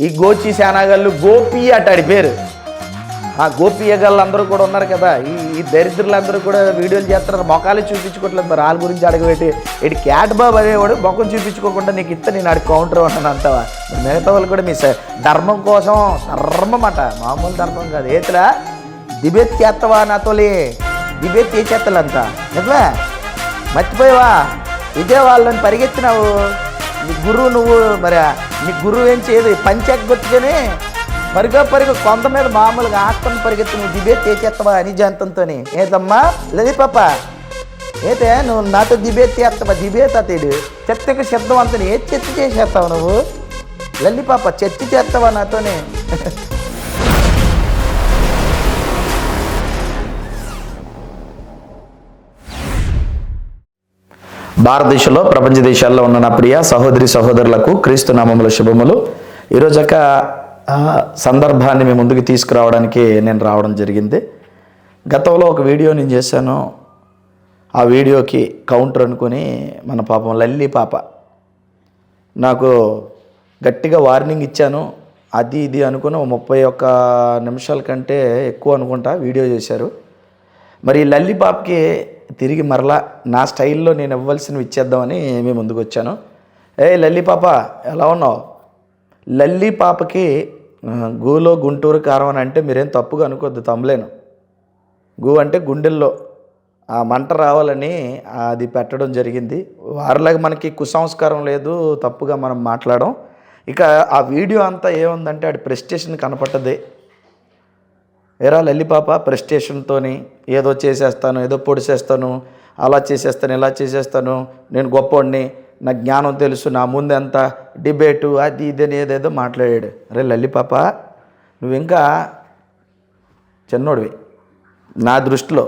ఈ గోచి శానాగాళ్ళు గోపి అటాడి పేరు. ఆ గోపియగాళ్ళు అందరూ కూడా ఉన్నారు కదా. ఈ ఈ దరిద్రులందరూ కూడా వీడియోలు చేస్తున్నారు. మొఖాలు చూపించుకోవట్లేదు మరి. వాళ్ళ గురించి అడగబెట్టి ఇటు క్యాట్ బాబు అనేవాడు ముఖం చూపించుకోకుండా నీకు ఇస్తే నేను ఆడి కౌంటర్ ఉంటాను అంటావా? మిగతా వాళ్ళు కూడా మీ ధర్మం కోసం ధర్మం అట. మామూలు ధర్మం కాదు. ఏతులా? దిబేత్ చేస్తావా నాతోలే దిబేత్ ఏ చేత్తలంతా? నిజమే? మర్చిపోయావా? ఇదే వాళ్ళని పరిగెత్తినావు. నీ గురువు నువ్వు మరి నీ గురువు ఏం చేయదు. పంచాక్ కొట్టుకొని పరుగో పరుగు కొంత మీద మామూలుగా ఆత్మను పరిగెత్తు నువ్వు దిబేట్ చేసేస్తావా నిజాంతంతో ఏదమ్మా లేదు పాప ఏతే నువ్వు నాతో దిబేట్ చేస్తావా దిబేత తేడు చెత్తకు శబ్దం అంతా ఏ చెత్త చేసేస్తావు నువ్వు? లల్లి పాప చెత్త చేస్తావా నాతోనే? భారతదేశంలో ప్రపంచ దేశాల్లో ఉన్న నా ప్రియ సహోదరి సహోదరులకు క్రీస్తు నామముల శుభములు. ఈరోజు ఒక సందర్భాన్ని మీ ముందుకు తీసుకురావడానికి నేను రావడం జరిగింది. గతంలో ఒక వీడియో నేను చేశాను. ఆ వీడియోకి కౌంటర్ అనుకుని మన పాపం లల్లి పాప. నాకు గట్టిగా వార్నింగ్ ఇచ్చాను. అది ఇది అనుకుని ముప్పై ఒక్క నిమిషాల కంటే ఎక్కువ అనుకుంటా వీడియో చేశారు. మరి లల్లి పాపకి తిరిగి మరలా నా స్టైల్లో నేను ఇవ్వాల్సినవి ఇచ్చేద్దామని మేము ముందుకు వచ్చాను. ఏ లల్లి పాప ఎలా ఉన్నావు? లల్లి పాపకి గూలో గుంటూరు కారం అని అంటే మీరేం తప్పుగా అనుకోద్దు తమ్మలేను. గూ అంటే గుండెల్లో. ఆ మంట రావాలని అది పెట్టడం జరిగింది. వారిలాగా మనకి కుసంస్కారం లేదు తప్పుగా మనం మాట్లాడడం. ఇక ఆ వీడియో అంతా ఏముందంటే ఆడి ప్రెస్టేషన్ కనపడ్డది. ఎరా లల్లి ప్రెస్టేషన్తోని ఏదో చేసేస్తాను ఏదో పొడిసేస్తాను అలా చేసేస్తాను ఇలా చేసేస్తాను నేను గొప్పవాడిని నా జ్ఞానం తెలుసు నా ముందు ఎంత డిబేటు అది ఇది అని ఏదేదో మాట్లాడాడు. అరే లల్లిపాప నువ్వు ఇంకా చిన్నోడివి. నా దృష్టిలో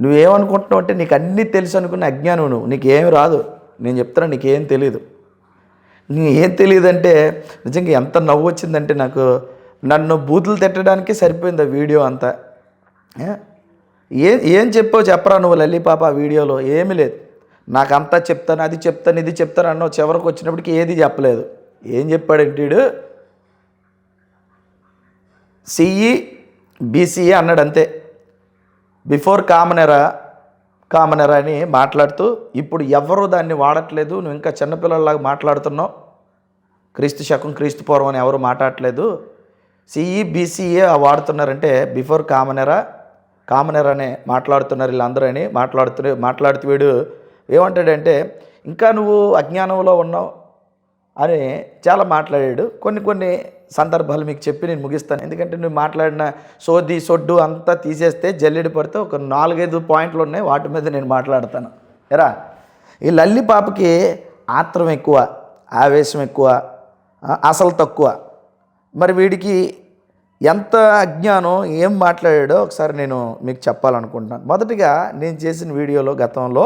నువ్వేమనుకుంటున్నావు అంటే నీకు అన్నీ తెలుసు అనుకున్న అజ్ఞానం నువ్వు. నీకేమి రాదు. నేను చెప్తున్నా నీకేం తెలియదు నీకు ఏం తెలియదంటే నిజంగా ఎంత నవ్వు వచ్చిందంటే నాకు నన్ను బూతులు తిట్టడానికి సరిపోయింది ఆ వీడియో అంతా. ఏ? ఏం చెప్పావు చెప్పరా నువ్వు లల్లి పాప ఆ వీడియోలో? ఏమీ లేదు. నాకు అంతా చెప్తాను అది చెప్తాను ఇది చెప్తాను అన్నావు. చివరికి వచ్చినప్పటికి ఏది చెప్పలేదు. ఏం చెప్పాడంటే వీడు? సిఈ బీసీఏ అన్నాడు అంతే. బిఫోర్ కామన్ కామనెరా కామన్ ఎరా అని మాట్లాడుతూ ఇప్పుడు ఎవరు దాన్ని వాడట్లేదు? నువ్వు ఇంకా చిన్నపిల్లలాగా మాట్లాడుతున్నావు. క్రీస్తు శకం క్రీస్తు పూర్వం అని ఎవరు మాట్లాడట్లేదు. CE BCE వాడుతున్నారంటే before common era common era అనే మాట్లాడుతున్నారు వీళ్ళందరూ అని మాట్లాడుతు మాట్లాడుతూ వీడు ఏమంటాడంటే ఇంకా నువ్వు అజ్ఞానంలో ఉన్నావు అని చాలా మాట్లాడాడు. కొన్ని కొన్ని సందర్భాలు మీకు చెప్పి నేను ముగిస్తాను. ఎందుకంటే నువ్వు మాట్లాడిన సోది సొడ్డు అంతా తీసేస్తే జల్లెడి పడితే ఒక నాలుగైదు పాయింట్లు ఉన్నాయి. వాటి మీద నేను మాట్లాడతాను. ఎరా? ఈ లల్లి పాపకి ఆత్రం ఎక్కువ ఆవేశం ఎక్కువ అసలు తక్కువ. మరి వీడికి ఎంత అజ్ఞానం ఏం మాట్లాడాడో ఒకసారి నేను మీకు చెప్పాలనుకుంటున్నాను. మొదటిగా నేను చేసిన వీడియోలో గతంలో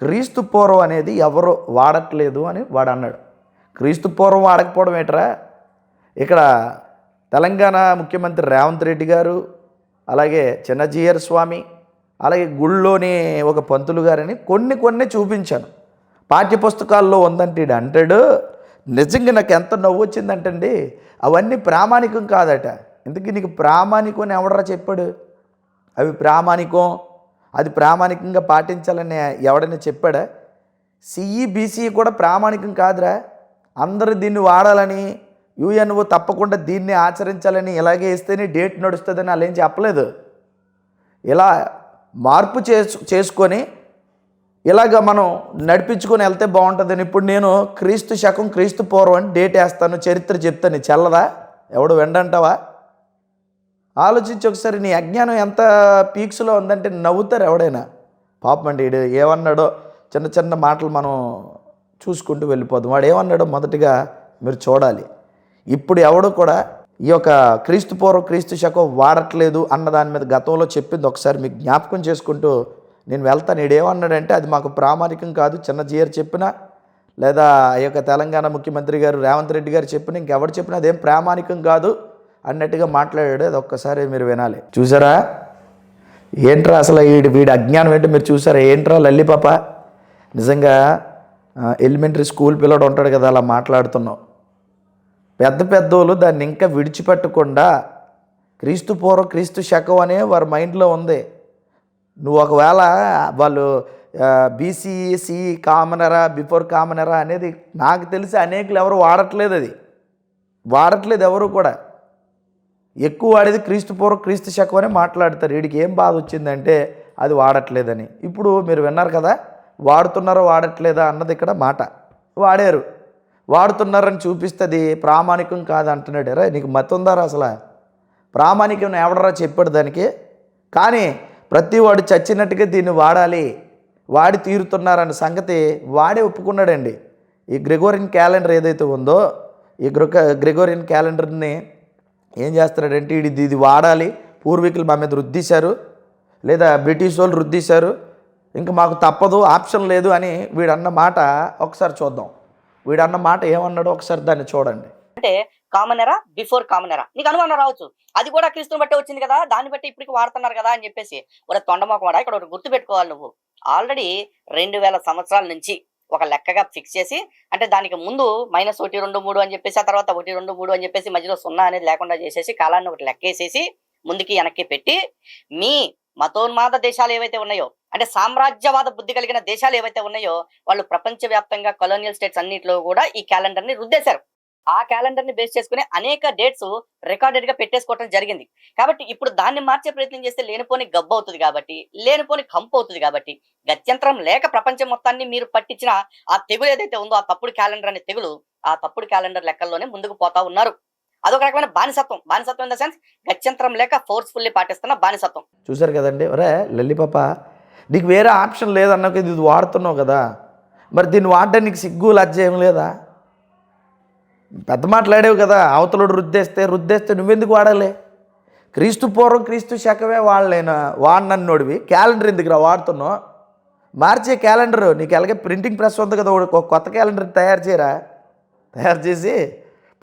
క్రీస్తు పూర్వం అనేది ఎవరు వాడట్లేదు అని వాడు అన్నాడు. క్రీస్తు పూర్వం వాడకపోవడం ఏట్రా? ఇక్కడ తెలంగాణ ముఖ్యమంత్రి రేవంత్ రెడ్డి గారు అలాగే చిన్నజీయర్ స్వామి అలాగే గుళ్ళోని ఒక పంతులు గారని కొన్ని కొన్ని చూపించాను. పాఠ్య పుస్తకాల్లో ఉందంటే అంటాడు నిజంగా నాకు ఎంత నవ్వు వచ్చిందంటండి అవన్నీ ప్రామాణికం కాదట. ఎందుకు నీకు ప్రామాణికం ఎవడరా చెప్పాడు? అవి ప్రామాణికం అది ప్రామాణికంగా పాటించాలని ఎవడైనా చెప్పాడా? సిఈబీసీ కూడా ప్రామాణికం కాదురా. అందరూ దీన్ని వాడాలని యుఎన్ఓ తప్పకుండా దీన్ని ఆచరించాలని ఇలాగే ఇస్తేనే డేట్ నడుస్తుందని అలా ఏం చెప్పలేదు. ఇలా మార్పు చేసు చేసుకొని ఇలాగ మనం నడిపించుకొని వెళ్తే బాగుంటుందని ఇప్పుడు నేను క్రీస్తు శకం క్రీస్తు పూర్వం అని డేట్ వేస్తాను చరిత్ర చెప్తాను. చల్లదా? ఎవడు వెండంటావా ఆలోచించి ఒకసారి నీ అజ్ఞానం ఎంత పీక్స్లో ఉందంటే నవ్వుతారు ఎవడైనా. పాపం అండి ఏమన్నాడో చిన్న చిన్న మాటలు మనం చూసుకుంటూ వెళ్ళిపోదాం. వాడు ఏమన్నాడో మొదటిగా మీరు చూడాలి. ఇప్పుడు ఎవడు కూడా ఈ యొక్క క్రీస్తు పూర్వం క్రీస్తు శకం వాడట్లేదు అన్న దాని మీద గతంలో చెప్పింది ఒకసారి మీకు జ్ఞాపకం చేసుకుంటూ నేను వెళ్తాను ఈడేమన్నాడంటే అది మాకు ప్రామాణికం కాదు చిన్న జీఆర్ చెప్పినా లేదా ఆ యొక్క తెలంగాణ ముఖ్యమంత్రి గారు రేవంత్ రెడ్డి గారు చెప్పిన ఇంకెవరు చెప్పినా అదేం ప్రామాణికం కాదు అన్నట్టుగా మాట్లాడాడు. అది ఒక్కసారి మీరు వినాలి. చూసారా? ఏంట్రా అసలు వీడి వీడి అజ్ఞానం ఏంటో మీరు చూసారా? ఏంట్రా లల్లి పాప? నిజంగా ఎలిమెంటరీ స్కూల్ పిల్లడు ఉంటాడు కదా అలా మాట్లాడుతున్నావు. పెద్ద పెద్దోళ్ళు దాన్ని ఇంకా విడిచిపెట్టకుండా క్రీస్తు పూర్వ క్రీస్తు శకం అనే వారి మైండ్లో ఉంది. నువ్వు ఒకవేళ వాళ్ళు బీసీసీ కామనరా బిఫోర్ కామనరా అనేది నాకు తెలిసి అనేకులు ఎవరు వాడట్లేదు అది. వాడట్లేదు ఎవరు కూడా. ఎక్కువ వాడేది క్రీస్తు పూర్వ క్రీస్తు శకం అని మాట్లాడతారు. వీడికి ఏం బాధ వచ్చిందంటే అది వాడట్లేదని. ఇప్పుడు మీరు విన్నారు కదా వాడుతున్నారో వాడట్లేదా అన్నది ఇక్కడ మాట. వాడారు. వాడుతున్నారని చూపిస్తుంది ప్రామాణికం కాదు అంటున్నాడు. రే నీకు మతి ఉందారా అసలు? ప్రామాణికం ఎవడరా చెప్పాడు దానికి? కానీ ప్రతి వాడు చచ్చినట్టుగా దీన్ని వాడాలి. వాడి తీరుతున్నారన్న సంగతి వాడే ఒప్పుకున్నాడండి. ఈ గ్రెగోరియన్ క్యాలెండర్ ఏదైతే ఉందో ఈ గ్రొక గ్రెగోరియన్ క్యాలెండర్ని ఏం చేస్తున్నాడంటే ఇది ఇది వాడాలి. పూర్వీకులు మా మీద రుద్దేశారు. లేదా బ్రిటిష్ వాళ్ళు రుద్దేశారు. ఇంకా మాకు తప్పదు ఆప్షన్ లేదు అని వీడన్న మాట ఒకసారి చూద్దాం. వీడన్న మాట ఏమన్నాడో ఒకసారి దాన్ని చూడండి. అంటే కామన్ ఎరా బిఫోర్ కామన్ ఎరా నీకు అనుమానం రావచ్చు. అది కూడా క్రీస్తుని బట్టి వచ్చింది కదా దాన్ని బట్టి ఇప్పటికి వాడుతున్నారు కదా అని చెప్పేసి ఒక తొండమొకవాడ ఇక్కడ ఒకటి గుర్తు పెట్టుకోవాలి నువ్వు. ఆల్రెడీ రెండు వేల సంవత్సరాల నుంచి ఒక లెక్కగా ఫిక్స్ చేసి అంటే దానికి ముందు మైనస్ ఒకటి రెండు మూడు అని చెప్పేసి ఆ తర్వాత ఒకటి రెండు మూడు అని చెప్పేసి మధ్యలో సున్నా అనేది లేకుండా చేసేసి కాలాన్ని ఒకటి లెక్కేసేసి ముందుకి వెనక్కి పెట్టి మీ మతోన్మాద దేశాలు ఏవైతే ఉన్నాయో అంటే సామ్రాజ్యవాద బుద్ధి కలిగిన దేశాలు ఏవైతే ఉన్నాయో వాళ్ళు ప్రపంచవ్యాప్తంగా కొలోనియల్ స్టేట్స్ అన్నింటిలో కూడా ఈ క్యాలెండర్ని రుద్దేశారు. ఆ క్యాలెండర్ని బేస్ చేసుకుని అనేక డేట్స్ రికార్డెడ్గా పెట్టేసుకోవడం జరిగింది. కాబట్టి ఇప్పుడు దాన్ని మార్చే ప్రయత్నం చేస్తే లేనిపోని గబ్బు అవుతుంది కాబట్టి లేనిపోని కంపు అవుతుంది కాబట్టి గత్యంతరం లేక ప్రపంచం మొత్తాన్ని మీరు పట్టించిన ఆ తెగులు ఏదైతే ఉందో ఆ తప్పుడు క్యాలెండర్ అనే తెగులు ఆ తప్పుడు క్యాలెండర్ లెక్కల్లోనే ముందుకు పోతా ఉన్నారు. అదొక రకమైన బానిసత్వం. బానిసత్వం ఇన్ ద సెన్స్ గత్యంతరం లేక ఫోర్స్ఫుల్లీ పాటిస్తున్న బానిసత్వం. చూశారు కదండి? ఒరే లల్లి పాప నీకు వేరే ఆప్షన్ లేదన్నది ఇది వాడుతున్నావు కదా. మరి దీన్ని వాడడానికి సిగ్గు లజ్జ ఏం లేదా? పెద్ద మాట్లాడేవు కదా అవతలుడు రుద్దేస్తే రుద్దేస్తే నువ్వెందుకు వాడాలి? క్రీస్తు పూర్వం క్రీస్తు శకమే వాడలేనా వాడినన్నోడివి క్యాలెండర్ ఎందుకురా వాడుతున్నావు? మార్చే క్యాలెండర్. నీకు ఎలాగే ప్రింటింగ్ ప్రెస్ ఉంది కదా ఒక కొత్త క్యాలెండర్ తయారు చేయరా? తయారు చేసి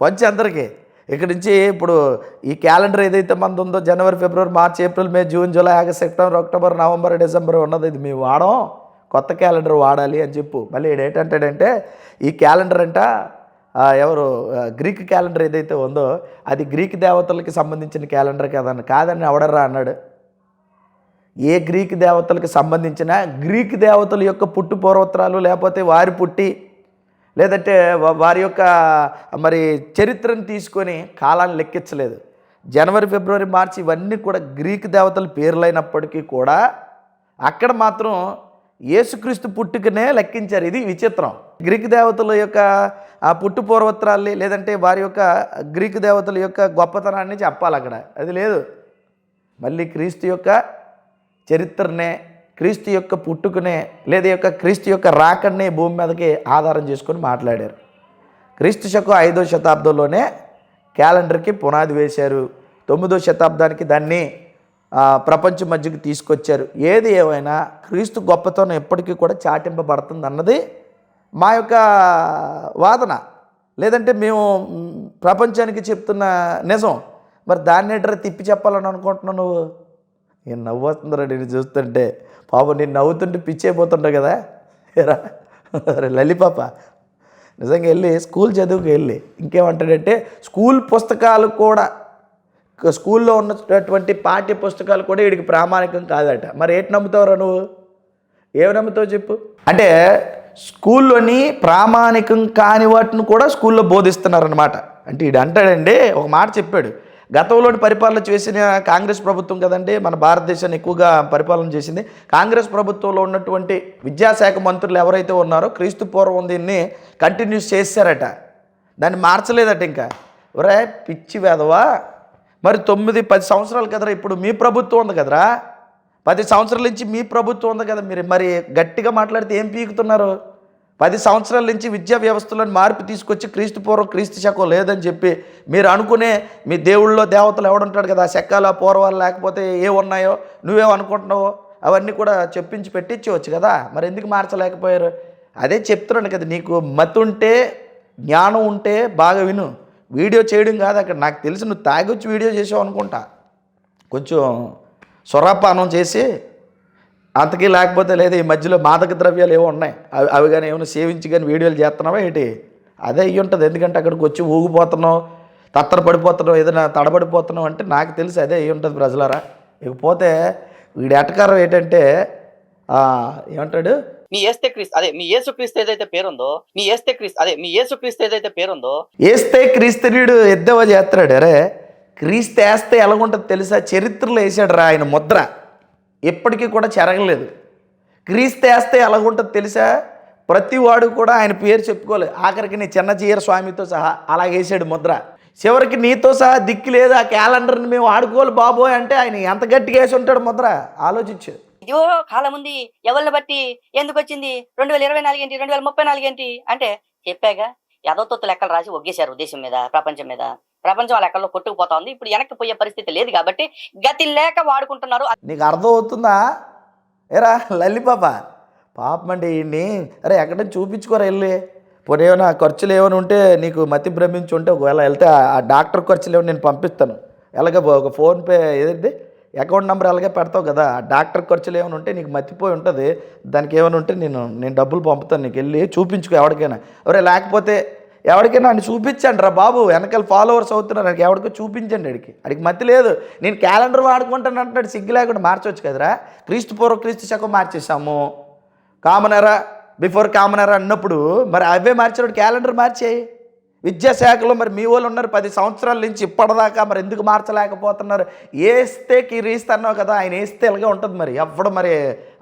పంచి అందరికీ. ఇక్కడి నుంచి ఇప్పుడు ఈ క్యాలెండర్ ఏదైతే మంది ఉందో జనవరి ఫిబ్రవరి March April May June July August September October November December ఉన్నది. ఇది మేము వాడం. కొత్త క్యాలెండర్ వాడాలి అని చెప్పు. మళ్ళీ ఏంటంటాడంటే ఈ క్యాలెండర్ అంట ఎవరు గ్రీక్ క్యాలెండర్ ఏదైతే ఉందో అది గ్రీక్ దేవతలకి సంబంధించిన క్యాలెండర్ కదని కాదని ఎవడర్రా అన్నాడు? ఏ గ్రీక్ దేవతలకు సంబంధించిన గ్రీక్ దేవతల యొక్క పుట్టు పూర్వోత్తరాలు లేకపోతే వారి పుట్టి లేదంటే వారి యొక్క మరి చరిత్రను తీసుకొని కాలాన్ని లెక్కించలేదు. జనవరి ఫిబ్రవరి మార్చి ఇవన్నీ కూడా గ్రీక్ దేవతల పేర్లైనప్పటికీ కూడా అక్కడ మాత్రం యేసుక్రీస్తు పుట్టుకనే లెక్కించారు. ఇది విచిత్రం. గ్రీక్ దేవతల యొక్క ఆ పుట్టు పూర్వత్రాల్ని లేదంటే వారి యొక్క గ్రీక్ దేవతల యొక్క గొప్పతనాన్ని చెప్పాలి అక్కడ. అది లేదు. మళ్ళీ క్రీస్తు యొక్క చరిత్రనే క్రీస్తు యొక్క పుట్టుకునే లేదా యొక్క క్రీస్తు యొక్క రాకడ్నే భూమి మీదకి ఆధారం చేసుకొని మాట్లాడారు. క్రీస్తు శకం ఐదో శతాబ్దంలోనే క్యాలెండర్కి పునాది వేశారు. తొమ్మిదో శతాబ్దానికి దాన్ని ప్రపంచం మధ్యకి తీసుకొచ్చారు. ఏది ఏమైనా క్రీస్తు గొప్పతనం ఎప్పటికీ కూడా చాటింపబడుతుంది అన్నది మా యొక్క వాదన. లేదంటే మేము ప్రపంచానికి చెప్తున్న నిజం. మరి దాన్ని ఎట్రా తిప్పి చెప్పాలని అనుకుంటున్నావు నువ్వు? నేను నవ్వు నేను చూస్తుంటే? పాపం నేను నవ్వుతుంటే పిచ్చైపోతుంటావు కదా. ఏరా? అరే లలిపాప నిజంగా వెళ్ళి స్కూల్ చదువుకు వెళ్ళి ఇంకేమంటాడంటే స్కూల్ పుస్తకాలు కూడా స్కూల్లో ఉన్నటువంటి పాఠ్య పుస్తకాలు కూడా వీడికి ప్రామాణికం కాదట. మరి ఏంటి నమ్ముతావురా నువ్వు? ఏమి నమ్ముతావు చెప్పు? అంటే స్కూల్లోని ప్రామాణికం కాని వాటిని కూడా స్కూల్లో బోధిస్తున్నారనమాట అంటే వీడు అంటాడండి ఒక మాట చెప్పాడు. గతంలోని పరిపాలన చేసిన కాంగ్రెస్ ప్రభుత్వం కదండి మన భారతదేశాన్ని ఎక్కువగా పరిపాలన చేసింది. కాంగ్రెస్ ప్రభుత్వంలో ఉన్నటువంటి విద్యాశాఖ మంత్రులు ఎవరైతే ఉన్నారో క్రీస్తు పూర్వం దీన్ని కంటిన్యూస్ చేశారట. దాన్ని మార్చలేదట ఇంకా. ఒరే పిచ్చి వేదవా మరి తొమ్మిది పది సంవత్సరాలు కదరా ఇప్పుడు మీ ప్రభుత్వం ఉంది కదరా? పది సంవత్సరాల నుంచి మీ ప్రభుత్వం ఉంది కదా మీరు? మరి గట్టిగా మాట్లాడితే ఏం పీకుతున్నారు? పది సంవత్సరాల నుంచి విద్యా వ్యవస్థలను మార్పు తీసుకొచ్చి క్రీస్తు పూర్వం క్రీస్తు శకం లేదని చెప్పి మీరు అనుకునే మీ దేవుళ్ళో దేవతలు ఎవడుంటాడు కదా? ఆ శకాల పూర్వాలు లేకపోతే ఏ ఉన్నాయో నువ్వేం అనుకుంటున్నావో అవన్నీ కూడా చెప్పించి పెట్టించవచ్చు కదా? మరి ఎందుకు మార్చలేకపోయారు? అదే చెప్తున్నాను కదా నీకు మతి ఉంటే జ్ఞానం ఉంటే బాగా విను. వీడియో చేయడం కాదు అక్కడ నాకు తెలిసి నువ్వు తాగొచ్చి వీడియో చేసావు అనుకుంటా. కొంచెం స్వరాపానం చేసి అంతకీ లేకపోతే లేదా ఈ మధ్యలో మాదక ద్రవ్యాలు ఏవో ఉన్నాయి అవి అవి కానీ ఏమైనా సేవించి కానీ వీడియోలు చేస్తున్నావా ఏంటి? అదే అయ్యి ఉంటుంది. ఎందుకంటే అక్కడికి వచ్చి ఊగిపోతున్నావు తత్తర పడిపోతున్నావు ఏదైనా తడబడిపోతున్నావు అంటే నాకు తెలిసి అదే అయ్యి ఉంటుంది ప్రజలారా. ఇకపోతే వీడి ఎటకారం ఏంటంటే ఏమంటాడు? నీ ఏస్తే క్రీస్తు అదే మీ యేసు క్రీస్తు ఏదైతే పేరుందో నీ ఏస్తే క్రీస్తు అదే మీ యేసు క్రీస్తు ఏదైతే పేరుందో ఏస్తే క్రీస్తునీడు ఎద్దవ చేస్తాడు అరే క్రీస్తు వేస్తే ఎలాగుంటుంది తెలుసా? చరిత్రలో వేసాడు రా ఆయన ముద్ర. ఎప్పటికీ కూడా చెరగలేదు. క్రీస్తు వేస్తే ఎలాగుంటుంది తెలుసా? ప్రతి వాడు కూడా ఆయన పేరు చెప్పుకోలేదు ఆఖరికి నీ చిన్న చీర స్వామితో సహా అలా వేసాడు ముద్ర. చివరికి నీతో సహా దిక్కు లేదు. ఆ క్యాలెండర్ని మేము ఆడుకోవాలి బాబోయ్ అంటే ఆయన ఎంత గట్టిగా వేసి ఉంటాడు ముద్ర? ఆలోచించు. ఇదిగో కాలం ఉంది ఎవరిని బట్టి ఎందుకు వచ్చింది రెండు వేల ఇరవై నాలుగు ఏంటి రెండు వేల ముప్పై నాలుగు ఏంటి అంటే చెప్పాగా యథోతొత్తు లెక్కలు రాసి ఒగ్గేశారు దేశం మీద ప్రపంచం మీద. ప్రపంచం ఆ లెక్కల్లో కొట్టుకుపోతా ఉంది ఇప్పుడు వెనక్కి పోయే పరిస్థితి లేదు కాబట్టి గతి లేక వాడుకుంటున్నారు. నీకు అర్థం అవుతుందా ఏరా లల్లిపాప పాపం. అండి ఈయన్ని అరే ఎక్కడ చూపించుకోరా వెళ్ళి. పోనీ ఏమైనా ఖర్చులు ఏమైనా ఉంటే నీకు మతి భ్రమించి ఉంటే ఒకవేళ వెళ్తే ఆ- డాక్టర్ ఖర్చులు ఏమైనా నేను పంపిస్తాను. ఎలాగ ఒక ఫోన్పే ఏదండి అకౌంట్ నెంబర్ అలాగే పెడతావు కదా డాక్టర్ ఖర్చులు ఏమైనా ఉంటే నీకు మర్చిపోయి ఉంటుంది. దానికి ఏమైనా ఉంటే నేను నేను డబ్బులు పంపుతాను నీకు వెళ్ళి చూపించుకో ఎవరికైనా. ఎవరే లేకపోతే ఎవరికైనా అని చూపించండి రా బాబు వెనకాల ఫాలోవర్స్ అవుతున్నారు నాకు ఎవరికో చూపించండి అడిగి అడిగి మతి లేదు. నేను క్యాలెండర్ వాడుకుంటాను అంటున్నాడు సిగ్గు లేకుండా మార్చవచ్చు కదరా. క్రీస్తు పూర్వ క్రీస్తు శకం మార్చేసాము కామనరా బిఫోర్ కామనరా అన్నప్పుడు మరి అవే మార్చినప్పుడు క్యాలెండర్ మార్చేయి. విద్యాశాఖలో మరి మీ వాళ్ళు ఉన్నారు పది సంవత్సరాల నుంచి ఇప్పటిదాకా మరి ఎందుకు మార్చలేకపోతున్నారు? వేస్తే కిరీస్తు అన్నావు కదా ఆయన వేస్తే ఇలాగే ఉంటుంది మరి? ఎవ్వడు మరి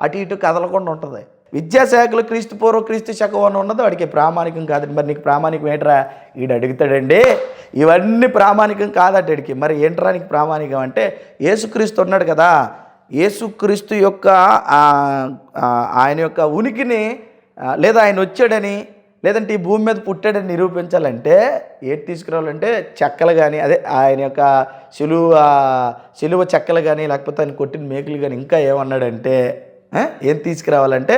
అటు ఇటు కదలకుండా ఉంటుంది. విద్యాశాఖలో క్రీస్తు పూర్వ క్రీస్తు శకం అని ఉన్నదో వాడికి ప్రామాణికం కాదండి మరి నీకు ప్రామాణికం ఏంట్రా? ఈడు అడుగుతాడండి. ఇవన్నీ ప్రామాణికం కాదట మరి ఏంట్రా నీకు ప్రామాణికం అంటే యేసుక్రీస్తు ఉన్నాడు కదా యేసుక్రీస్తు యొక్క ఆయన యొక్క ఉనికిని లేదా ఆయన వచ్చాడని లేదంటే ఈ భూమి మీద పుట్టాడని నిరూపించాలంటే ఏది తీసుకురావాలంటే చెక్కలు కానీ అదే ఆయన యొక్క సిలువ సిలువ చెక్కలు కానీ లేకపోతే ఆయన కొట్టిన మేకులు కానీ ఇంకా ఏమన్నాడంటే ఏం తీసుకురావాలంటే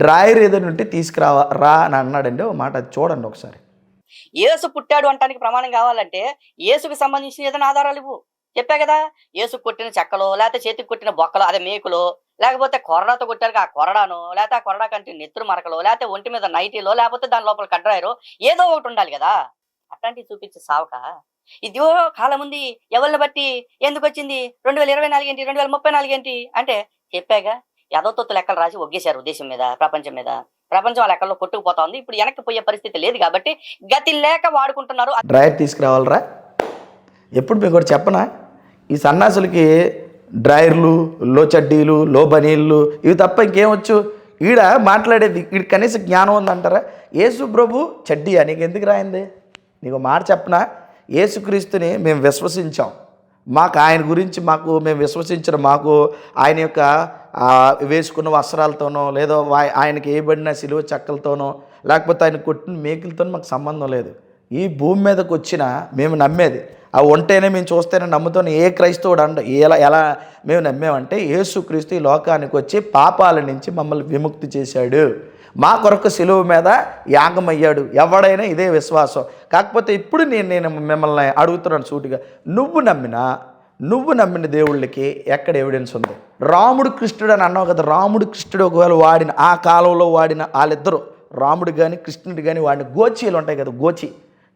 డ్రాయర్ ఏదైనా ఉంటే తీసుకురావా రా అని అన్నాడండి ఒక మాట అది చూడండి ఒకసారి. ఏసు పుట్టాడు అంటానికి ప్రమాణం కావాలంటే యేసుకి సంబంధించిన ఏదైనా ఆధారాలు ఇవ్వు. చెప్పా కదా ఏసుకు కొట్టిన చెక్కలో లేకపోతే చేతికి కొట్టిన బొక్కలు అదే మేకులు లేకపోతే కొరడాతో కొట్టారు ఆ కొరడాను లేకపోతే ఆ కొరడా కంటే నెత్తురు మరకలు లేకపోతే ఒంటి మీద నైటీలో లేకపోతే దాని లోపల కడ్రాయరు ఏదో ఒకటి ఉండాలి కదా. అట్లాంటివి చూపించి సావక. ఇదిగో కాలం ఉంది ఎవరిని బట్టి ఎందుకు వచ్చింది రెండు వేల ఇరవై నాలుగు ఏంటి రెండు వేల ముప్పై నాలుగు ఏంటి? అంటే చెప్పాగా యథోతొత్తు లెక్కలు రాసి ఒగ్గేశారు దేశం మీద ప్రపంచం మీద. ప్రపంచం ఆ లెక్కల్లో కొట్టుకుపోతా ఉంది ఇప్పుడు వెనక్కి పోయే పరిస్థితి లేదు కాబట్టి గతి లేక వాడుకుంటున్నారు. డ్రైవర్ తీసుకురావాలరా? ఎప్పుడు మీకు కూడా చెప్పనా? ఈ సన్నాసులకి డ్రాయర్లు లో చడ్డీలు లో బనీళ్ళు ఇవి తప్ప ఇంకేమొచ్చు? ఈడ మాట్లాడేది ఈడ కనీస జ్ఞానం ఉందంటారా? యేసు ప్రభు చడ్డీయా? నీకు ఎందుకు రాయింది? నీకు మాట చెప్పనా? యేసుక్రీస్తుని మేము విశ్వసించాం. మాకు ఆయన గురించి మాకు మేము విశ్వసించిన మాకు ఆయన యొక్క వేసుకున్న వస్త్రాలతోనో లేదో ఆయనకి వేయబడిన సిలువ చెక్కలతోనో లేకపోతే ఆయన కొట్టిన మేకులతో మాకు సంబంధం లేదు. ఈ భూమి మీదకి వచ్చిన మేము నమ్మేది. ఆ ఉంటేనే మేము చూస్తేనే నమ్ముతాను ఏ క్రైస్తవుడు అండ ఎలా ఎలా మేము నమ్మేమంటే యేసుక్రీస్తు ఈ లోకానికి వచ్చి పాపాల నుంచి మమ్మల్ని విముక్తి చేశాడు. మా కొరకు సిలువ మీద యాగమయ్యాడు. ఎవడైనా ఇదే విశ్వాసం. కాకపోతే ఇప్పుడు నేను నేను మిమ్మల్ని అడుగుతున్నాను సూటిగా. నువ్వు నమ్మినా నువ్వు నమ్మిన దేవుళ్ళకి ఎక్కడ ఎవిడెన్స్ ఉంది? రాముడు కృష్ణుడు అని అన్నావు కదా రాముడు కృష్ణుడు ఒకవేళ వాడిన ఆ కాలంలో వాడిన వాళ్ళిద్దరూ రాముడు కానీ కృష్ణుడు కానీ వాడిన గోచీలు ఉంటాయి కదా గోచి.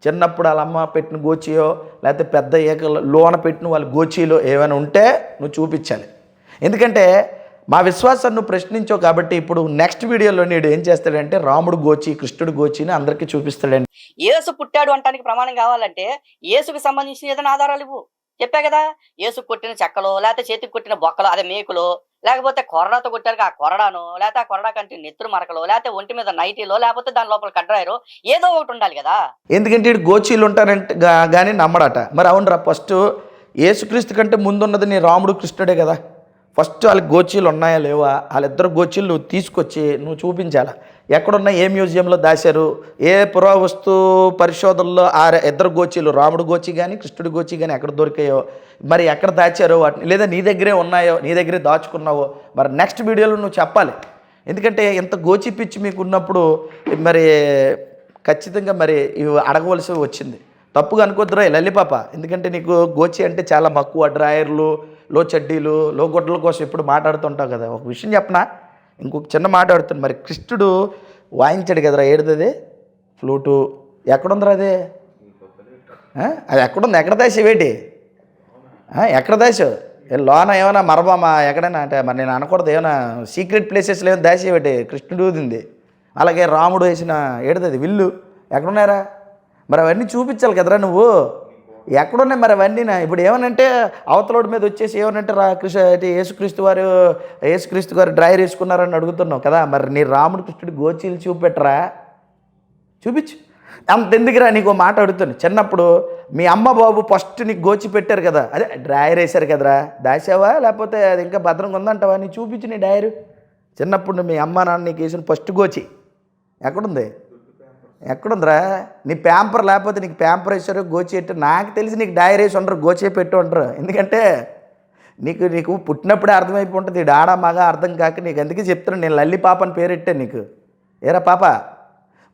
చిన్నప్పుడు వాళ్ళ అమ్మ పెట్టిన గోచియో లేకపోతే పెద్ద ఏకలు లోన పెట్టిన వాళ్ళ గోచీలో ఏమైనా ఉంటే నువ్వు చూపించాలి. ఎందుకంటే మా విశ్వాసాన్ని నువ్వు ప్రశ్నించావు కాబట్టి ఇప్పుడు నెక్స్ట్ వీడియోలో నేడు ఏం చేస్తాడంటే రాముడు గోచి కృష్ణుడు గోచిని అందరికీ చూపిస్తాడండి. యేసు పుట్టాడు అంటానికి ప్రమాణం కావాలంటే యేసుకి సంబంధించిన ఏదైనా ఆధారాలు ఇవ్వు. చెప్పా కదా ఏసుకు కొట్టిన చెక్కలు లేకపోతే చేతికి కొట్టిన బొక్కలు అదే మేకులో లేకపోతే కొరడాతో కొట్టారు ఆ కొరడాను లేకపోతే ఆ కొరడా కంటే నెత్తురు మరకలు లేకపోతే ఒంటి మీద నైటీలో లేకపోతే దాని లోపల కడ్రాయరు ఏదో ఒకటి ఉండాలి కదా. ఎందుకంటే ఇటు గోచీలు ఉంటారంటే కానీ నమ్మడట. మరి అవునరా ఫస్ట్ యేసుక్రీస్తు కంటే ముందున్నది నీ రాముడు కృష్ణుడే కదా. ఫస్ట్ వాళ్ళకి గోచీలు ఉన్నాయా లేవా? వాళ్ళిద్దరు గోచీలు నువ్వు తీసుకొచ్చి నువ్వు చూపించాలా? ఎక్కడున్నాయి? ఏ మ్యూజియంలో దాశారు? ఏ పురావస్తు పరిశోధనలో ఆ ఇద్దరు గోచీలు రాముడు గోచి కానీ కృష్ణుడి గోచి కానీ ఎక్కడ దొరికాయో మరి ఎక్కడ దాచారో వాటిని లేదా నీ దగ్గరే ఉన్నాయో నీ దగ్గరే దాచుకున్నావో మరి నెక్స్ట్ వీడియోలో నువ్వు చెప్పాలి. ఎందుకంటే ఇంత గోచి పిచ్చి మీకు ఉన్నప్పుడు మరి ఖచ్చితంగా మరి ఇవి అడగవలసి వచ్చింది. తప్పుగా అనుకోద్దురా లల్లిపాప. ఎందుకంటే నీకు గోచి అంటే చాలా మక్కువ డ్రాయర్లు లో చడ్డీలు లో గుడ్డల కోసం ఎప్పుడు మాట్లాడుతుంటావు కదా? ఒక విషయం చెప్పనా? ఇంకొక చిన్న మాట్లాడుతుంది మరి కృష్ణుడు వాయించాడు కదరా ఏడుదది ఫ్లూటు. ఎక్కడుందిరా అది? అది ఎక్కడుంది? ఎక్కడ దాచేవేటి ఆ, ఎక్కడ దాచావు లోన ఏమైనా మరబామా ఎక్కడైనా? అంటే మరి నేను అనకూడదు ఏమైనా సీక్రెట్ ప్లేసెస్లో ఏమైనా దాచేవేటి కృష్ణుడు ఊదింది అలాగే రాముడు వేసిన ఏడుది విల్లు. ఎక్కడున్నారా మరి అవన్నీ చూపించాలి కదరా నువ్వు? ఎక్కడున్నాయి మరి అవన్నీ? ఇప్పుడు ఏమనంటే అవతలోడి మీద వచ్చేసి ఏమనంటే రా కృష్ణ ఏంటి? యేసుక్రీస్తు వారు యేసుక్రీస్తు గారు డ్రైవర్ వేసుకున్నారని అడుగుతున్నావు కదా? మరి నీ రాముడు కృష్ణుడు గోచీలు చూపెట్టరా? చూపించు. అంత ఎందుకురా నీకు మాట అడుగుతాను చిన్నప్పుడు మీ అమ్మ బాబు ఫస్ట్ నీకు గోచి పెట్టారు కదా? అదే డ్రాయర్ వేశారు కదరా? దాసావా? లేకపోతే అది ఇంకా భద్రంగా ఉందంటావా? నీ చూపించు నీ డ్రాయరు. చిన్నప్పుడు మీ అమ్మ నాన్న నీకు వేసిన ఫస్ట్ గోచి ఎక్కడుంది? ఎక్కడుందిరా? నీ ప్యాంపర్ లేకపోతే నీకు ప్యాంపర్ వేసారు గోచేట్టు నాకు తెలిసి నీకు డైరీ వేసి ఉండరు గోచే పెట్టు అంటారు ఎందుకంటే నీకు నీకు పుట్టినప్పుడే అర్థమైపోయి ఉంటుంది ఆడ మగ అర్థం కాక నీకు అందుకే చెప్తున్నాను నేను లల్లి పాప అని పేరెట్టాను నీకు. ఏరా పాప?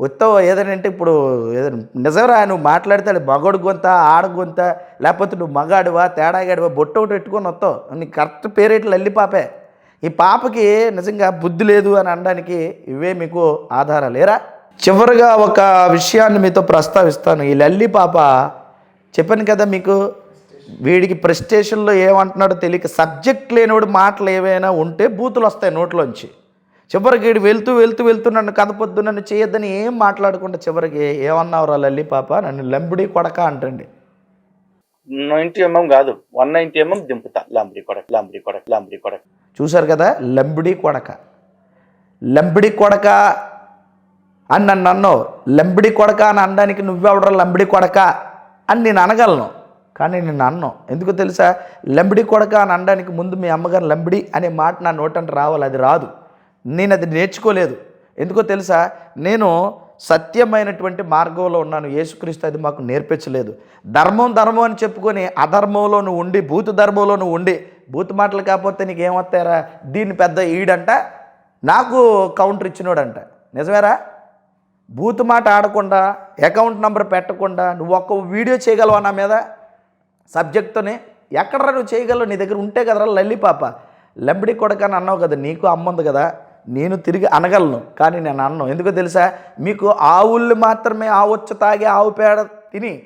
ఉత్తవ ఏదంటే ఇప్పుడు ఏదైనా నిజంరా నువ్వు మాట్లాడితే మగోడు గొంత ఆడ గొంత లేకపోతే నువ్వు మగాడువా తేడాగాడువా బొట్టు ఒకటి పెట్టుకొని వస్తావు. నీకు కరెక్ట్ పేరేట్లు లల్లి పాపే. ఈ పాపకి నిజంగా బుద్ధి లేదు అని అనడానికి ఇవే మీకు ఆధారాలు. ఏరా? చివరిగా ఒక విషయాన్ని మీతో ప్రస్తావిస్తాను. ఈ లల్లి పాప చెప్పాను కదా మీకు వీడికి ప్రెస్టేషన్లో ఏమంటున్నాడో తెలియక సబ్జెక్ట్ లేనివాడు మాటలు ఏవైనా ఉంటే బూతులు వస్తాయి నోట్లోంచి. చివరికి వీడు వెళ్తూ వెళ్తూ వెళ్తూ నన్ను కదపొద్దు నన్ను చేయొద్దని ఏం మాట్లాడకుండా చివరికి ఏమన్నావురా లల్లి పాప? నన్ను లంబిడి కొడక అంటండి. నైన్టీ ఎంఎం కాదు వన్ నైన్టీ ఎంఎం దింపుతా. లాంబడి కొడక లాంబడి కొడక లాంబడి కొడక. చూశారు కదా? లంబిడి కొడక. లంబిడి కొడక అని నన్ను అన్నావు లంబిడి కొడక అని అనడానికి నువ్వెవడరా లంబిడి కొడక అని నేను అనగలను. కానీ నేను అన్నం ఎందుకు తెలుసా? లంబిడి కొడక అని అనడానికి ముందు మీ అమ్మగారు లంబిడి అనే మాట నా నోటంటే రావాలి. అది రాదు. నేను అది నేర్చుకోలేదు. ఎందుకో తెలుసా? నేను సత్యమైనటువంటి మార్గంలో ఉన్నాను. యేసుక్రీస్తు అది మాకు నేర్పించలేదు. ధర్మం ధర్మం అని చెప్పుకొని అధర్మంలో నువ్వు ఉండి భూత ధర్మంలో నువ్వు ఉండి భూత మాటలు కాకపోతే నీకు ఏమొస్తారా దీన్ని పెద్ద ఈడంట. నాకు కౌంటర్ ఇచ్చినోడంట. నిజమేరా? బూత్ మాట ఆడకుండా అకౌంట్ నెంబర్ పెట్టకుండా నువ్వు ఒక్క వీడియో చేయగలవా నా మీద? సబ్జెక్ట్తోనే ఎక్కడరా నువ్వు చేయగలవు? నీ దగ్గర ఉంటే కదరా లల్లి పాప. లంబడి కొడక అని అన్నావు కదా నీకు అమ్మ ఉంది కదా నేను తిరిగి అనగలను. కానీ నేను అన్నం. ఎందుకో తెలుసా? మీకు ఆవుళ్ళు మాత్రమే ఆవొచ్చ తాగి ఆవు పేడ తిని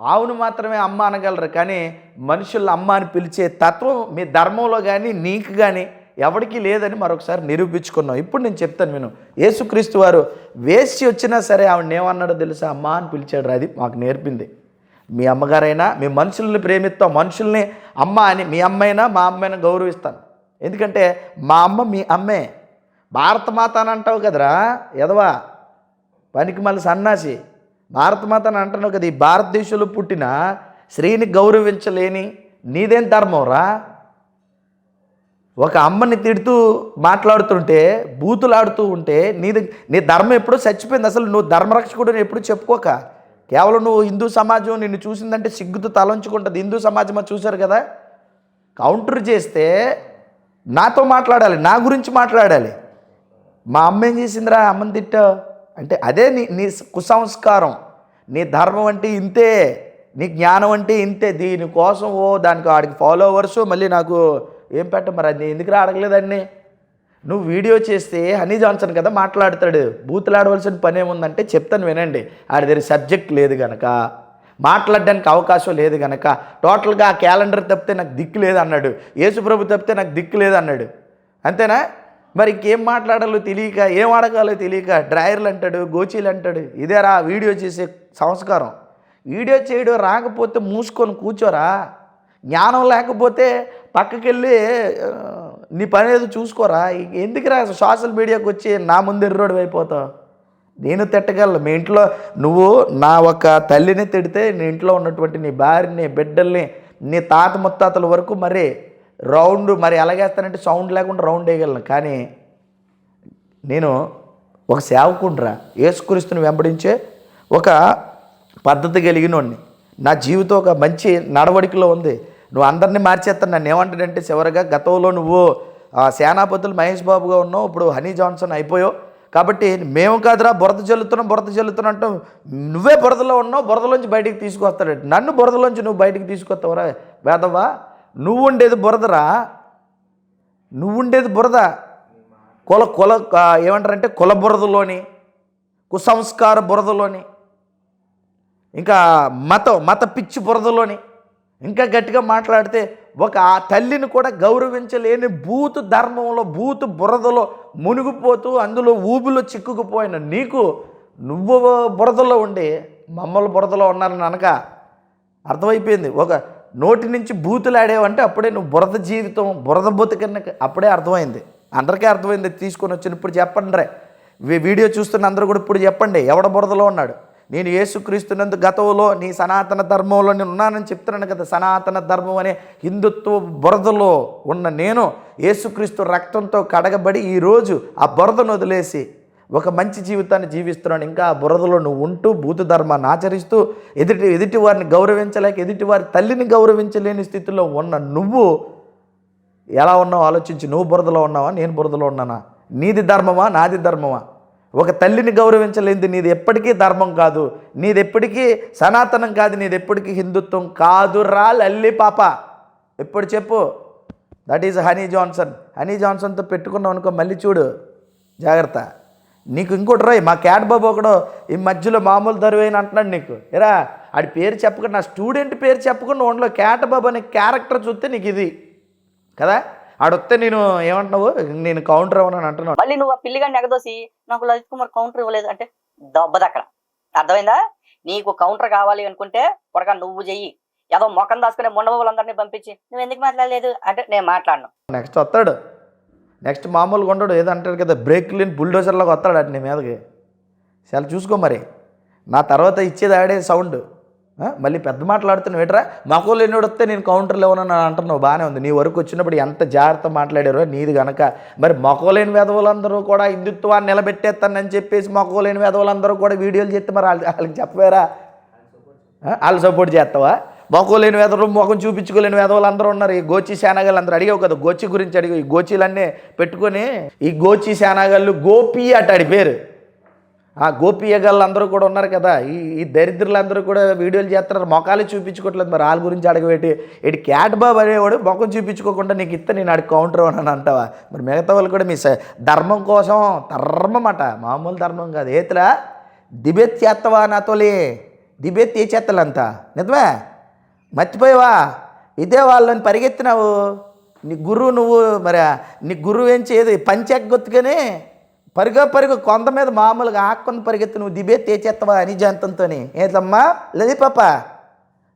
ఆవును మాత్రమే అమ్మ అనగలరు. కానీ మనుషులు అమ్మ అని పిలిచే తత్వం మీ ధర్మంలో కానీ నీకు కానీ ఎవరికీ లేదని మరొకసారి నిరూపించుకున్నాం ఇప్పుడు నేను చెప్తాను విను. యేసుక్రీస్తు వారు వేసి వచ్చినా సరే ఆవిడ ఏమన్నాడో తెలుసా? అమ్మ అని పిలిచాడు అది మాకు నేర్పింది. మీ అమ్మగారైనా మీ మనుషుల్ని ప్రేమిస్తాం. మనుషుల్ని అమ్మ అని మీ అమ్మైనా మా అమ్మైనా గౌరవిస్తాను ఎందుకంటే మా అమ్మ మీ అమ్మే. భారతమాత అని అంటావు కదరా? ఎదవా పనికి మళ్ళీ సన్నాసి. భారతమాత అని అంటున్నావు కదా ఈ భారతదేశంలో పుట్టిన స్త్రీని గౌరవించలేని నీదేం ధర్మం రా? ఒక అమ్మని తిడుతూ మాట్లాడుతుంటే బూతులాడుతూ ఉంటే నీది నీ ధర్మం ఎప్పుడో చచ్చిపోయింది. అసలు నువ్వు ధర్మరక్షకుడు ఎప్పుడు చెప్పుకోక. కేవలం నువ్వు హిందూ సమాజం నిన్ను చూసిందంటే సిగ్గుతో తలంచుకుంటుంది. హిందూ సమాజం చూశారు కదా? కౌంటర్ చేస్తే నాతో మాట్లాడాలి నా గురించి మాట్లాడాలి. మా అమ్మ ఏం చేసిందిరా? అమ్మని తిట్టావు అంటే అదే నీ నీ కుసంస్కారం. నీ ధర్మం అంటే ఇంతే నీ జ్ఞానం అంటే ఇంతే. దీనికోసం ఓ దానికి వాడికి ఫాలోవర్స్ మళ్ళీ నాకు ఏం పెట్ట మరి? అది ఎందుకు అడగలేదండి నువ్వు వీడియో చేస్తే హనీ జాన్సన్ కదా మాట్లాడతాడు. బూతులాడవలసిన పని ఏముందంటే చెప్తాను వినండి. ఆడి దగ్గర సబ్జెక్ట్ లేదు గనక మాట్లాడడానికి అవకాశం లేదు గనక టోటల్గా ఆ క్యాలెండర్ తప్పితే నాకు దిక్కు లేదు అన్నాడు. యేసుప్రభు తప్పితే నాకు దిక్కు లేదు అన్నాడు. అంతేనా? మరి ఇంకేం మాట్లాడాలో తెలియక ఏం అడగాలో తెలియక డ్రాయర్లు అంటాడు గోచీలు అంటాడు. ఇదేరా వీడియో చేసే సంస్కారం. వీడియో చేయడం రాకపోతే మూసుకొని కూర్చోరా? జ్ఞానం లేకపోతే పక్కకెళ్ళి నీ పని ఏదో చూసుకోరా? ఎందుకురా సోషల్ మీడియాకి వచ్చి నా ముందు ఎర్రోడు అయిపోతావు నేను తిట్టగలను. మీ ఇంట్లో నువ్వు నా ఒక తల్లిని తిడితే నీ ఇంట్లో ఉన్నటువంటి నీ భార్యని బిడ్డల్ని నీ తాత ముత్తాతల వరకు మరి రౌండ్ మరి ఎలాగేస్తానంటే సౌండ్ లేకుండా రౌండ్ వేయగలను. కానీ నేను ఒక సేవకుండ్రా ఏసుక్రీస్తుని వెంబడించే ఒక పద్ధతి కలిగినోడిని. నా జీవితం ఒక మంచి నడవడికలో ఉంది. నువ్వు అందరినీ మార్చేస్తాను నన్ను ఏమంటాడంటే చివరిగా గతంలో నువ్వు సేనాపతులు మహేష్ బాబుగా ఉన్నావు ఇప్పుడు హనీ జాన్సన్ అయిపోయావు. కాబట్టి మేము కాదురా బురద జల్లుతున్నాం బురద జల్లుతున్నాం అంటాం నువ్వే బురదలో ఉన్నావు బురదలోంచి బయటికి తీసుకొస్తాడు నన్ను బురదలోంచి నువ్వు బయటికి తీసుకొస్తావురా వేదవా నువ్వు ఉండేది బురదరా? నువ్వు ఉండేది బురద? కుల కుల ఏమంటారంటే కుల బురదలోని కుసంస్కార బురదలోని ఇంకా మతం మత పిచ్చి బురదలోని ఇంకా గట్టిగా మాట్లాడితే ఒక ఆ తల్లిని కూడా గౌరవించలేని బూతు ధర్మంలో బూతు బురదలో మునిగిపోతూ అందులో ఊబిలో చిక్కుకుపోయిన నీకు నువ్వు బురదలో ఉండి మమ్మల్ని బురదలో ఉన్నారని అనక అర్థమైపోయింది. ఒక నోటి నుంచి బూతులాడేవంటే అప్పుడే నువ్వు బురద జీవితం బురద బతుకన్న అప్పుడే అర్థమైంది. అందరికీ అర్థమైంది. తీసుకొని వచ్చిన ఇప్పుడు చెప్పండి రే వీడియో చూస్తున్న అందరూ కూడా ఇప్పుడు చెప్పండి. ఎవడ బురదలో ఉన్నాడు? నేను యేసుక్రీస్తునందు గతంలో నీ సనాతన ధర్మంలో నేను ఉన్నానని చెప్తున్నాను కదా. సనాతన ధర్మం అనే హిందుత్వ బురదలో ఉన్న నేను యేసుక్రీస్తు రక్తంతో కడగబడి ఈరోజు ఆ బురదను వదిలేసి ఒక మంచి జీవితాన్ని జీవిస్తున్నాను. ఇంకా ఆ బురదలో నువ్వు ఉంటూ భూత ధర్మాన్ని ఆచరిస్తూ ఎదుటి ఎదుటి వారిని గౌరవించలేక ఎదుటి వారి తల్లిని గౌరవించలేని స్థితిలో ఉన్న నువ్వు ఎలా ఉన్నావు? ఆలోచించి. నువ్వు బురదలో ఉన్నావా? నేను బురదలో ఉన్నానా? నీది ధర్మమా? నాది ధర్మమా? ఒక తల్లిని గౌరవించలేనిది నీది ఎప్పటికీ ధర్మం కాదు నీది ఎప్పటికీ సనాతనం కాదు నీది ఎప్పటికీ హిందుత్వం కాదురా లల్లి పాప. ఎప్పుడు చెప్పు? That is Honey Johnson Honey జాన్సన్తో పెట్టుకున్నావు అనుకో మళ్ళీ చూడు. జాగ్రత్త. నీకు ఇంకోటి రాయి మా క్యాట్ బాబు ఒకడు ఈ మధ్యలో మామూలు దరువైన అంటున్నాడు నీకు. ఎరా ఆడి పేరు చెప్పకుండా నా స్టూడెంట్ పేరు చెప్పకుండా ఒంట్లో క్యాట్ బాబు అనే క్యారెక్టర్ చూస్తే నీకు ఇది. కదా? ఆడొస్తే నేను ఏమంటున్నావు? నేను కౌంటర్ అవ్వనని అంటున్నావు. మళ్ళీ నువ్వు ఆ పిల్లిగాన్ని ఎగదోసి నాకు లలిత్ కుమార్ కౌంటర్ ఇవ్వలేదు అంటే దెబ్బది అక్కడ అర్థమైందా? నీకు కౌంటర్ కావాలి అనుకుంటే త్వరగా నువ్వు చెయ్యి. ఏదో మొఖం దాచుకునే ముండబాబులందరినీ పంపించి నువ్వు ఎందుకు మాట్లాడలేదు? అంటే నేను మాట్లాడను. నెక్స్ట్ వస్తాడు. నెక్స్ట్ మామూలుగా ఉండడు. ఏదో అంటాడు కదా బ్రేక్ లేని బుల్డోజర్లాగా వస్తాడు అటు నీ మీదకి. చాలా చూసుకో మరి. నా తర్వాత ఇచ్చేది ఆడే సౌండ్? మళ్ళీ పెద్ద మాట్లాడుతున్నావు ఏట్రా మాకు లేనివాడు వస్తే నేను కౌంటర్లో ఇవ్వనని అంటున్నావు. బాగానే ఉంది. నీ వరకు వచ్చినప్పుడు ఎంత జాగ్రత్త మాట్లాడారో నీది గనక. మరి మొక్కలేని వెధవులందరూ కూడా హిందుత్వాన్ని నిలబెట్టేస్తానని చెప్పేసి మొక్కలేని వెధవులందరూ కూడా వీడియోలు చేస్తే మరి వాళ్ళు వాళ్ళకి చెప్పవేరా? వాళ్ళు సపోర్ట్ చేస్తావా? మొక్కలేని వేదలు ముఖం చూపించుకోలేని వేదవులు అందరూ ఉన్నారు. ఈ గోచి శానాగాళ్ళు అందరూ అడిగావు కదా గోచి గురించి అడిగావు. ఈ గోచీలన్నీ పెట్టుకొని ఈ గోచి శానాగాళ్ళు గోపి అట పేరు. ఆ గోపియగాళ్ళు అందరూ కూడా ఉన్నారు కదా. ఈ ఈ దరిద్రులందరూ కూడా వీడియోలు చేస్తున్నారు. మొఖాలు చూపించుకోవట్లేదు మరి. వాళ్ళ గురించి అడగబెట్టి ఇటు క్యాట్ బాబు అనేవాడు ముఖం చూపించుకోకుండా నీకు ఇస్తే నేను అడిగి కౌంటర్ అని అంటావా? మరి మిగతా వాళ్ళు కూడా మీ ధర్మం కోసం ధర్మం అట. మామూలు ధర్మం కాదు. ఏతులా? దిబెత్ చేస్తావా నాతోలే దిబెత్ ఏ చేత్తలంతా? నిజమే? మర్చిపోయావా? ఇదే వాళ్ళని పరిగెత్తినావు. నీ గురువు నువ్వు మరి నీ గురువు ఏం చేయదు. పంచెగ్గొత్తుకని పరుగ పరుగు కొంత మీద మామూలుగా ఆక్కొంద పరిగెత్తి నువ్వు దిబే తేచేస్తావా అని జంతంతోని. ఏదమ్మా లేదు పాప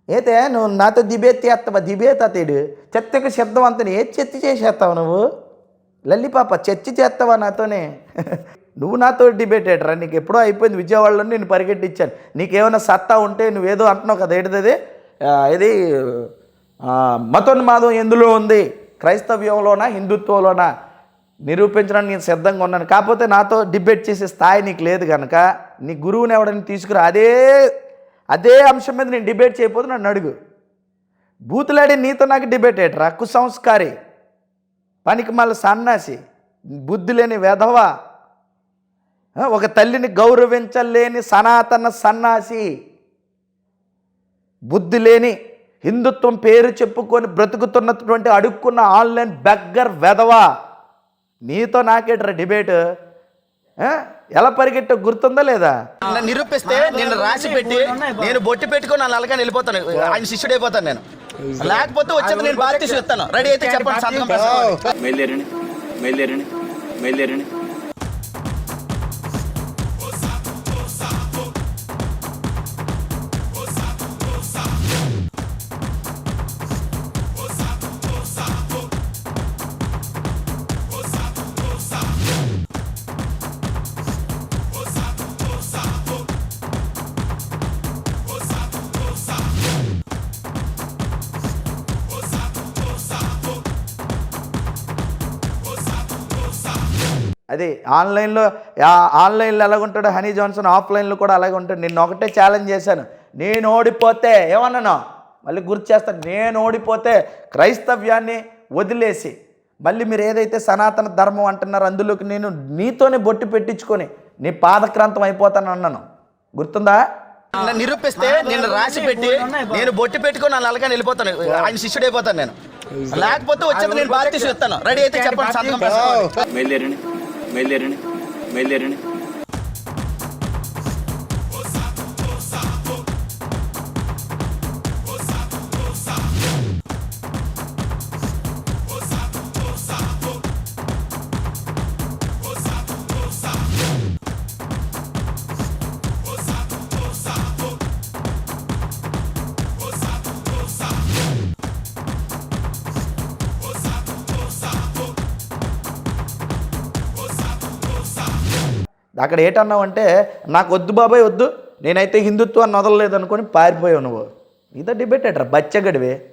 ఏతే నువ్వు నాతో దిబే తీస్తావా దిబే తాతేడు. చెత్తకు శబ్దం అంతని ఏ చెత్త చేసేస్తావు నువ్వు? లల్లి పాప చర్చ చేస్తావా నాతోనే? నువ్వు నాతో డిబేట్ ఏటరా నీకు ఎప్పుడో అయిపోయింది విజయవాడలో నేను పరిగెట్టించాను. నీకేమైనా సత్తా ఉంటే నువ్వేదో అంటున్నావు కదా ఏంటిది ఇది మతోన్మాదం ఎందులో ఉంది? క్రైస్తవ్యంలోనా? హిందుత్వంలోనా? నిరూపించడానికి నేను సిద్ధంగా ఉన్నాను. కాకపోతే నాతో డిబేట్ చేసే స్థాయి నీకు లేదు కనుక నీ గురువుని ఎవడని తీసుకురా అదే అదే అంశం మీద నేను డిబేట్ చేయకపోతే నన్ను అడుగు. బూతులాడి నీతో నాకు డిబేట్ ఏట్రా? కుసంస్కారి పనికి మళ్ళీ సన్నాసి బుద్ధి లేని వెధవ ఒక తల్లిని గౌరవించలేని సనాతన సన్నాసి బుద్ధి లేని హిందుత్వం పేరు చెప్పుకొని బ్రతుకుతున్నటువంటి అడుక్కున్న ఆన్లైన్ బెగ్గర్ వెధవా. నీతో నాకేట్రా డిబేట్? ఎలా పరిగెట్టో గుర్తుందా లేదా? నిరూపిస్తే నేను రాసి పెట్టి నేను బొట్టి పెట్టుకొని నన్ను అలాగే వెళ్ళిపోతాను. ఆయన శిష్యుడు అయిపోతాను నేను. లేకపోతే వచ్చేది నేను బాధ్యత ఇస్తాను. రెడీ అయితే చెప్పండి సంతకం. బయలుదేరండి బయలుదేరండి. అది ఆన్లైన్లో ఆన్లైన్లో ఎలాగుంటాడు హనీ జాన్సన్ ఆఫ్లైన్లో కూడా అలాగే ఉంటాడు. నిన్న ఒకటే ఛాలెంజ్ చేశాను. నేను ఓడిపోతే ఏమన్నాను? మళ్ళీ గుర్తు చేస్తాను. నేను ఓడిపోతే క్రైస్తవ్యాన్ని వదిలేసి మళ్ళీ మీరు ఏదైతే సనాతన ధర్మం అంటున్నారో అందులోకి నేను నీతోనే బొట్టు పెట్టించుకొని నీ పాదక్రాంతం అయిపోతాను అన్నాను. గుర్తుందా? నిరూపిస్తే నేను రాసి పెట్టి నేను బొట్టి పెట్టుకొని నన్ను అలాగే వెళ్ళిపోతాను ఆయన శిష్యుడు అయిపోతాను నేను. లేకపోతే వచ్చేది నేను బాధ్యత ఇస్తాను రెడీ అయితే చెప్పండి సంతకం ಮೇಲೇರಣೆ ಮೇಲೇರಣೆ. అక్కడ ఏటన్నావు అంటే నాకు వద్దు బాబాయ్ వద్దు. నేనైతే హిందుత్వాన్ని వదలలేదు అనుకొని పారిపోయావు నువ్వు. ఇదో డిబేట్ అట్రా బచ్చగడివే.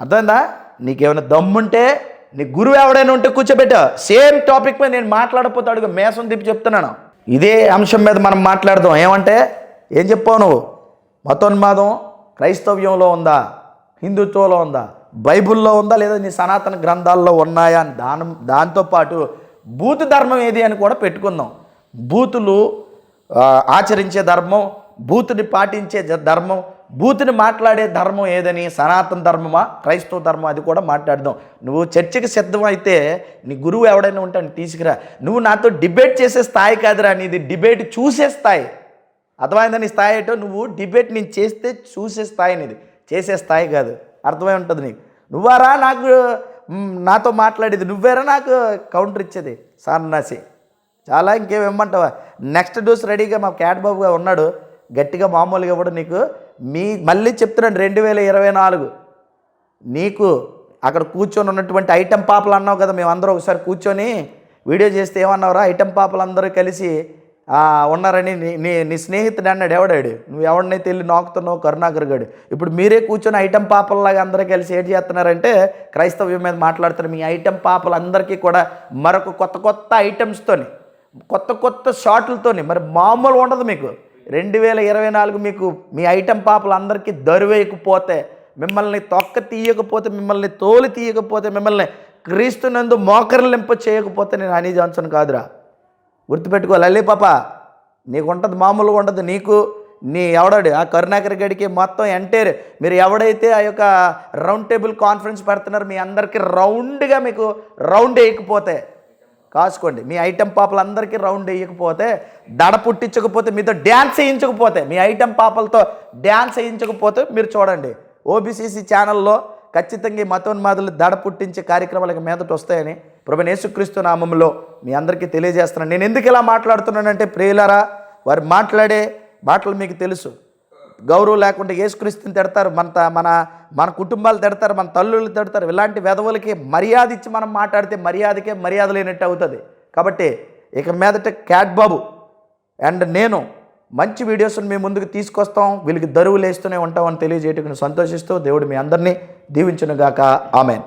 అర్థమైందా? నీకేమైనా దమ్ముంటే నీ గురువు ఎవడైనా ఉంటే కూర్చోబెట్టా. సేమ్ టాపిక్ మీద నేను మాట్లాడకపోతే అడుగు మేసం తిప్పి చెప్తున్నాను. ఇదే అంశం మీద మనం మాట్లాడదాం. ఏమంటే ఏం చెప్పావు నువ్వు? మతోన్మాదం క్రైస్తవ్యంలో ఉందా? హిందుత్వంలో ఉందా? బైబిల్లో ఉందా? లేదా నీ సనాతన గ్రంథాల్లో ఉన్నాయా? అని దాని దాంతోపాటు భూత ధర్మం ఏది అని కూడా పెట్టుకుందాం. బూతులు ఆచరించే ధర్మం బూతుని పాటించే ధర్మం బూతుని మాట్లాడే ధర్మం ఏదని సనాతన ధర్మమా క్రైస్తవ ధర్మం అది కూడా మాట్లాడదాం. నువ్వు చర్చకి సిద్ధం అయితే నీ గురువు ఎవడైనా ఉంటాను తీసుకురా. నువ్వు నాతో డిబేట్ చేసే స్థాయి కాదురా నీది డిబేట్ చూసే స్థాయి. అర్థమైందా నీ స్థాయి ఏంటో? నువ్వు డిబేట్ నేను చేస్తే చూసే స్థాయి నీది. చేసే స్థాయి కాదు. అర్థమై ఉంటుంది నీకు. నువ్వారా నాకు నాతో మాట్లాడేది? నువ్వేరా నాకు కౌంటర్ ఇచ్చేది? సాన్నాసి చాలా ఇంకేం ఇమ్మంటావా నెక్స్ట్ డోస్ రెడీగా మా క్యాట్ బాబుగా ఉన్నాడు. గట్టిగా మామూలుగా ఇవ్వడు నీకు. మీ మళ్ళీ చెప్తున్నాను రెండు వేల ఇరవై నాలుగు. నీకు అక్కడ కూర్చొని ఉన్నటువంటి ఐటెం పాపలు అన్నావు కదా మేమందరం ఒకసారి కూర్చొని వీడియో చేస్తే ఏమన్నావురా? ఐటెం పాపలు అందరూ కలిసి ఉన్నారని నీ నీ స్నేహితుడు అన్నాడు. ఎవడాడు? నువ్వు ఎవడినైతే వెళ్ళి నాకుతున్నావు కరుణాకర్ గాడు. ఇప్పుడు మీరే కూర్చొని ఐటెం పాపల్లాగా అందరూ కలిసి ఏం చేస్తున్నారంటే క్రైస్తవ్యం మీద మాట్లాడుతున్నారు మీ ఐటెం పాపలు అందరికీ కూడా మరొక కొత్త కొత్త ఐటమ్స్తోని కొత్త కొత్త షాట్లతోని మరి మామూలు ఉండదు మీకు. రెండు వేల ఇరవై నాలుగు మీకు మీ ఐటెం పాపలు అందరికీ దరువేయకపోతే మిమ్మల్ని తొక్క తీయకపోతే మిమ్మల్ని తోలు తీయకపోతే మిమ్మల్ని క్రీస్తునందు మోకరలింప చేయకపోతే నేను హనీ జాన్సన్ కాదురా. గుర్తుపెట్టుకో లల్లి పాప నీకు ఉంటుంది మామూలుగా ఉండదు. నీకు నీ ఎవడాడు ఆ కరుణాకర్ గడికి మొత్తం ఎంటైర్. మీరు ఎవడైతే ఆ యొక్క రౌండ్ టేబుల్ కాన్ఫరెన్స్ పెడుతున్నారో మీ అందరికీ రౌండ్గా మీకు రౌండ్ వేయకపోతే కాసుకోండి. మీ ఐటెం పాపలందరికీ రౌండ్ వేయకపోతే దడ పుట్టించకపోతే మీతో డ్యాన్స్ వేయించకపోతే మీ ఐటెం పాపలతో డ్యాన్స్ వేయించకపోతే మీరు చూడండి. ఓబీసీసీ ఛానల్లో ఖచ్చితంగా ఈ మతోన్మాదులు దడ పుట్టించే కార్యక్రమాలకు మీదట వస్తాయని ప్రభు యేసుక్రీస్తు నామంలో మీ అందరికీ తెలియజేస్తున్నాను. నేను ఎందుకు ఇలా మాట్లాడుతున్నానంటే ప్రియులరా వారు మాట్లాడే మాటలు మీకు తెలుసు. గౌరవం లేకుండా యేసుక్రీస్తుని తిడతారు. మన మన మన కుటుంబాలు తిడతారు మన తల్లులు తిడతారు. ఇలాంటి వెధవులకి మర్యాద ఇచ్చి మనం మాట్లాడితే మర్యాదకే మర్యాద లేనట్టు అవుతుంది. కాబట్టి ఇక మీదట క్యాట్ బాబు అండ్ నేను మంచి వీడియోస్ని మీ ముందుకు తీసుకొస్తాం. వీళ్ళకి దరువులు వేస్తూనే ఉంటామని తెలియజేయటకు నేను సంతోషిస్తూ దేవుడు మీ అందరినీ దీవించునుగాక. ఆమెన్.